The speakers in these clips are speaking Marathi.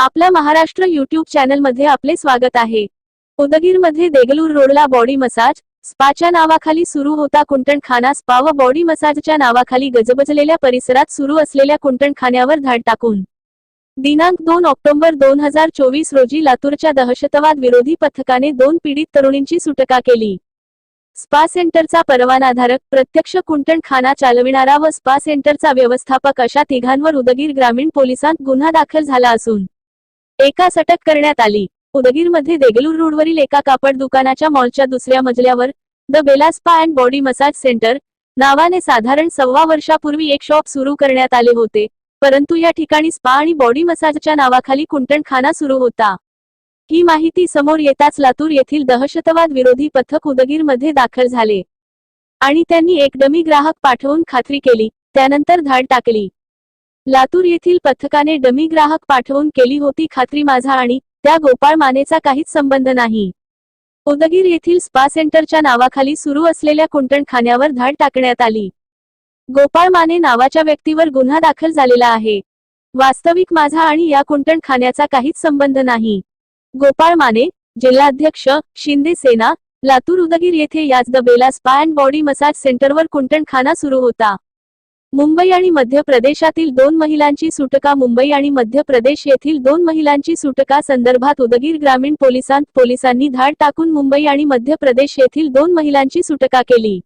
आपल्या महाराष्ट्र युट्यूब चॅनलमध्ये आपले स्वागत आहे. उदगीरमध्ये देगलूर रोडला बॉडी मसाज स्पाच्या नावाखाली सुरू होता कुंटणखाना. स्पा व बॉडी मसाजच्या नावाखाली गजबजलेल्या परिसरात सुरू असलेल्या कुंटणखान्यावर धाड टाकून. दिनांक दोन ऑक्टोबर दोन हजार चोवीस रोजी लातूरच्या दहशतवाद विरोधी पथकाने दोन पीडित तरुणींची सुटका केली. स्पा सेंटरचा परवानाधारक प्रत्यक्ष कुंटणखाना चालविणारा व स्पा सेंटरचा व्यवस्थापक अशा तिघांवर उदगीर ग्रामीण पोलिसांत गुन्हा दाखल झाला असून एकास अटक करण्यात आली. उदगीरमध्ये देगलूर रोडवरील एका कापड दुकानाच्या मॉलच्या दुसऱ्या मजल्यावर the Bella spa and body massage centre नावाने साधारण सव्वा वर्षापूर्वी एक शॉप सुरू करण्यात आले होते परंतु या ठिकाणी स्पा आणि बॉडी मसाजच्या नावाखाली कुंटणखाना सुरू होता. ही माहिती समोर येताच लातूर येथील दहशतवाद विरोधी पथक उदगीरमध्ये दाखल झाले. आणि त्यांनी एक डमी ग्राहक पाठवून खात्री केली त्यानंतर धाड टाकली. लातूर येथील पथकाने डमी ग्राहक पाठवून केली होती खात्री माझा आणि त्या गोपाळ मानेचा काहीच संबंध नाही. उदगीर येथील स्पा सेंटरच्या नावाखाली सुरू असलेल्या कुंटणखान्यावर धाड टाकण्यात आली. गोपाळ माने नावाच्या व्यक्तीवर गुन्हा दाखल झालेला आहे. वास्तविक माझा आणि या कुंटणखान्याचा काहीच संबंध नाही. गोपाळ माने जिल्हाध्यक्ष शिंदे सेना लातूर उदगीर येथे याच the Bella spa and body massage सेंटरवर कुंटणखाना सुरू होता. मुंबई आणि मध्य प्रदेशातील दोन महिलांची सुटका मुंबई आणि मध्य प्रदेश येथील दोन महिलांची सुटका संदर्भात उदगीर ग्रामीण पोलिसांत पोलिसांनी धाड टाकून मुंबई आणि मध्य प्रदेश येथील दोन महिलांची सुटका केली.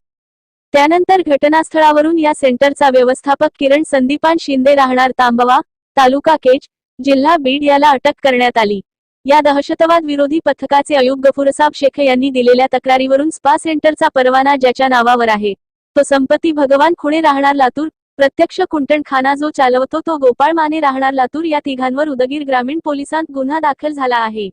त्यानंतर घटनास्थळावरून या सेंटरचा व्यवस्थापक किरण संदीपान शिंदे राहणार तांबवा तालुका केज जिल्हा बीड याला अटक करण्यात आली. या दहशतवाद विरोधी पथकाचे अयुब गफुरसाब शेख यांनी दिलेल्या तक्रारीवरून स्पा सेंटरचा परवाना ज्याच्या नावावर आहे. तो संपत्ती भगवान खुणे राहणार लातूर प्रत्यक्ष कुंटणखाना जो चालवतो तो गोपाळ माने राहणार लातूर या तिघांवर उदगीर ग्रामीण पोलिसांत गुन्हा दाखल झाला आहे.